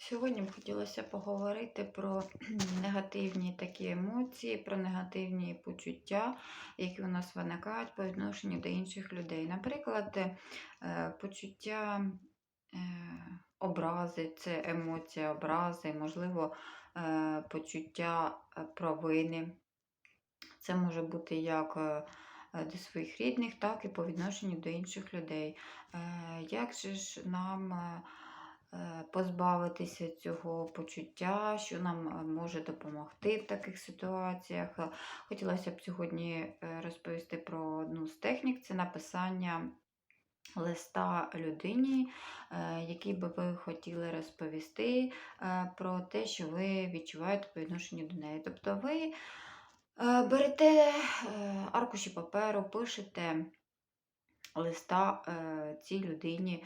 Сьогодні б хотілося поговорити про негативні такі емоції, про негативні почуття, які у нас виникають по відношенню до інших людей. Наприклад, е, почуття е, образи, це емоція образи, можливо, е, почуття провини. Це може бути як до своїх рідних, так і по відношенню до інших людей. Як же ж нам позбавитися цього почуття, що нам е, може допомогти в таких ситуаціях? Е, Хотілося б сьогодні е, розповісти про одну з технік це написання. Листа людині, е, який би ви хотіли розповісти е, про те, що ви відчуваєте по відношенню до неї. Тобто ви Е, Берете е, аркуші паперу, пишете листа е, цій людині,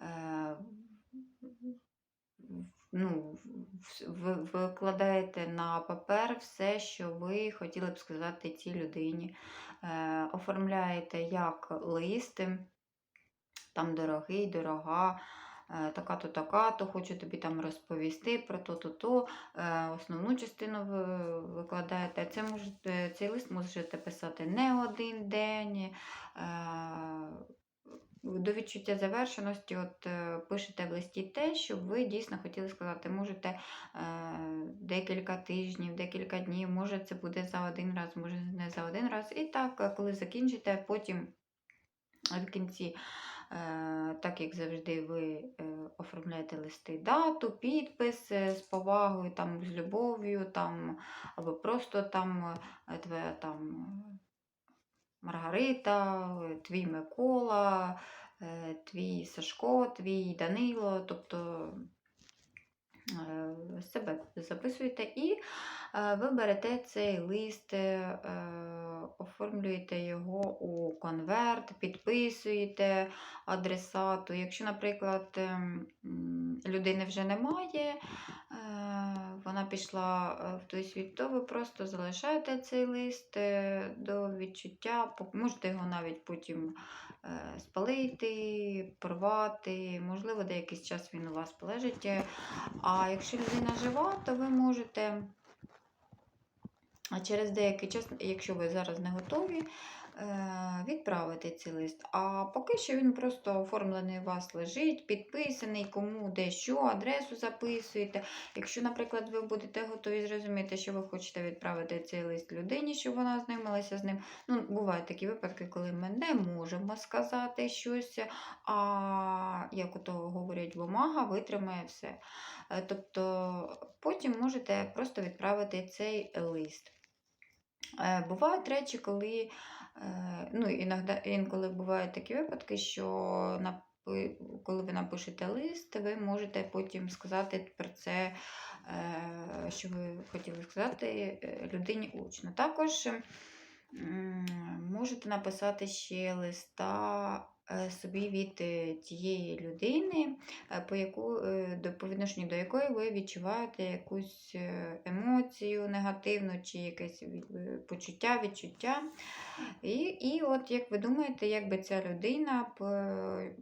е, ну, ви викладаєте на папер все, що ви хотіли б сказати цій людині. Е, Оформляєте як лист, там дорогий, дорога. е, Така-то, така-то, хочу тобі там розповісти про то-то, то. Е, Основну частину ви викладаєте. Це можете, цей лист можете писати не один день. Е, До відчуття завершеності, от е, пишете в листі те, що ви дійсно хотіли сказати. Можете е, декілька тижнів, декілька днів, може це буде за один раз, може не за один раз. І так, е, коли закінчите, потім в кінці, е, так як завжди, ви е, оформляєте листи, дату, підпис е, з повагою, там, з любов'ю, там, або просто там е, там Маргарита, твій Микола, е, твій Сашко, твій Данило, тобто е, себе записуєте. І ви берете цей лист, е, оформлюєте його у конверт, підписуєте адресату. Якщо, наприклад, ем, людини вже немає, е, вона пішла е, в той світ, то ви просто залишаєте цей лист е, до відчуття, можете його навіть потім е, спалити, порвати, можливо, деякий час він у вас полежить. Е, А якщо людина жива, то ви можете а через деякий час, якщо ви зараз не готові, відправити цей лист. А поки що він просто оформлений у вас лежить, підписаний, кому де що, адресу записуєте. Якщо, наприклад, ви будете готові зрозуміти, що ви хочете відправити цей лист людині, щоб вона знайомилася з ним. Ну, бувають такі випадки, коли ми не можемо сказати щось, а як ото говорять, бумага витримає все. Е, Тобто потім можете просто відправити цей лист. Е, Бувають речі, коли, е, ну, іноді, інколи бувають такі випадки, що коли ви напишете лист, ви можете потім сказати про це, е, що ви хотіли сказати людині учно. Також можете написати ще листа собі від е, тієї людини, е, по, яку, е, по відношенню до якої ви відчуваєте якусь е, емоцію негативну чи якесь е, почуття, відчуття. І, і от як ви думаєте, як би ця людина е,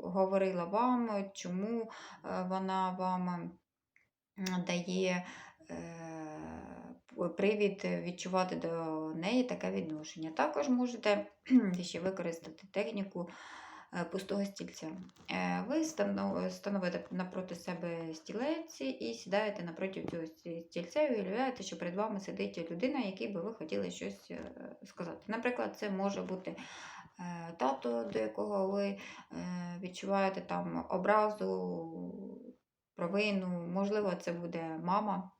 говорила вам, чому е, вона вам дає е, привід відчувати до неї таке відношення. Також можете ще використати техніку е, пустого стільця. Е, Ви станов- становите напроти себе стілець і сідаєте напроти цього стільця і уявляєте, що перед вами сидить людина, якій би ви хотіли щось е, сказати. Наприклад, це може бути е, тато, до якого ви е, відчуваєте там образу, провину, можливо, це буде мама.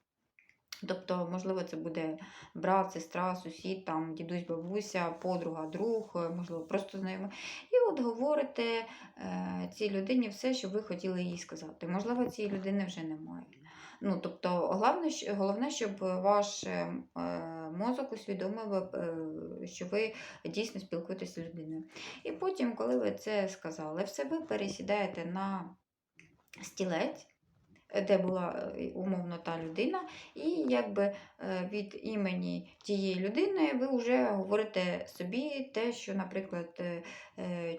Тобто, можливо, це буде брат, сестра, сусід, там, дідусь, бабуся, подруга, друг, е, можливо, просто знайомий. І от говорите е, цій людині все, що ви хотіли їй сказати. Можливо, цієї людини вже немає. Ну, тобто, головне, головне, щоб ваш е, е, мозок усвідомив, е, що ви дійсно спілкуєтеся з людиною. І потім, коли ви це сказали, все ви пересідаєте на стілець. Де була е, умовно та людина, і якби е, від імені тієї людини ви вже говорите собі те, що, наприклад, е,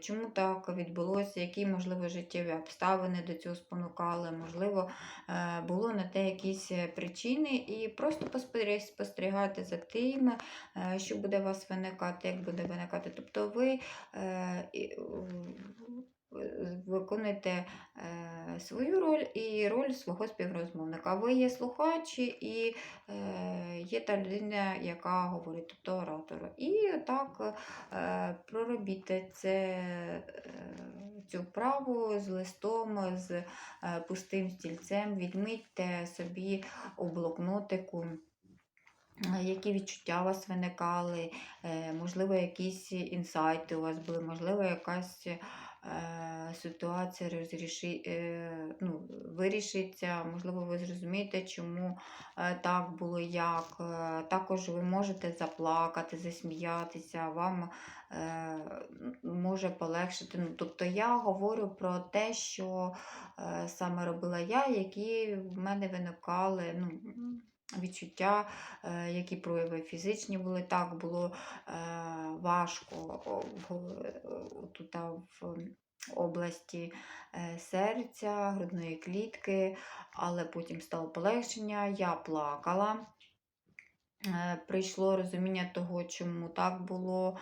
чому так відбулося, які, можливо, життєві обставини до цього спонукали, можливо, було на те якісь причини, і просто спостерігати за тим, що буде у вас виникати, як буде виникати. Тобто ви виконуєте е, свою роль і роль свого співрозмовника. Ви є слухач і е, є та людина, яка говорить, тобто оратор. І так е, проробіть це, цю вправу з листом, з пустим стільцем, відмітьте собі у блокнотику. Які відчуття у вас виникали, можливо, якісь інсайти у вас були, можливо, якась ситуація розріши, е, ну, вирішиться, можливо, ви зрозумієте, чому е, так було, як. Е, Також ви можете заплакати, засміятися, вам е, може полегшити. Ну, тобто я говорю про те, що е, саме робила я, які в мене виникали ну, відчуття, е, які прояви фізичні були. Так було е, важко о, в, е, тут, області серця, грудної клітки, але потім стало полегшення, я плакала. Прийшло розуміння того, чому так було,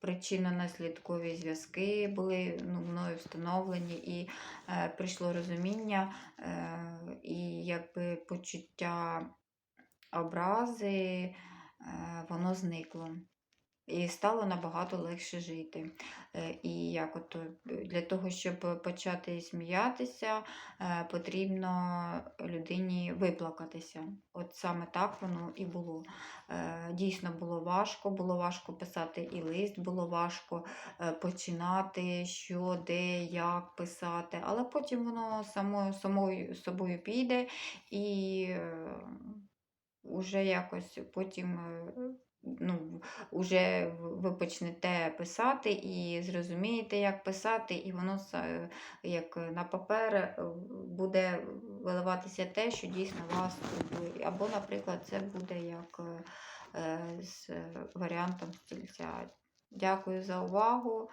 причинно-наслідкові зв'язки були ну, мною встановлені, і е, прийшло розуміння е, і якби почуття образи, е, воно зникло. І стало набагато легше жити. Е, І як от е, для того, щоб почати сміятися, е, потрібно людині виплакатися. От саме так воно і було. Дійсно було важко, було важко писати і лист, було важко починати, що, де, як писати, але потім воно само, самою собою піде і е, уже якось потім. Ну, уже ви почнете писати і зрозумієте, як писати, і воно як на папер е, буде виливатися те, що дійсно вас турбує. Або, наприклад, це буде як е, з варіантом стільця. Дякую за увагу.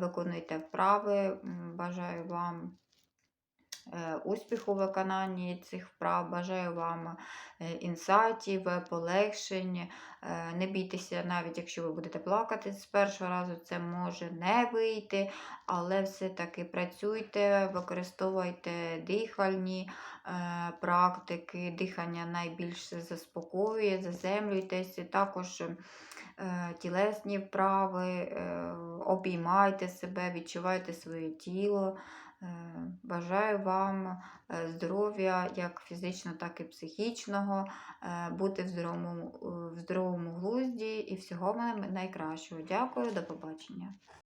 Виконуйте вправи. Бажаю вам успіху у виконанні цих вправ. Бажаю вам е, інсайтів, е, полегшень. Е, Не бійтеся, навіть якщо ви будете плакати з першого разу, це може не вийти, але все-таки працюйте, використовуйте дихальні е, практики. Дихання найбільше заспокоює, заземлюйтесь. Також е, тілесні вправи, е, обіймайте себе, відчувайте своє тіло. Е, Бажаю вам е, здоров'я як фізичного, так і психічного, е, бути в здоровому, в здоровому глузді і всього вам найкращого. Дякую, до побачення.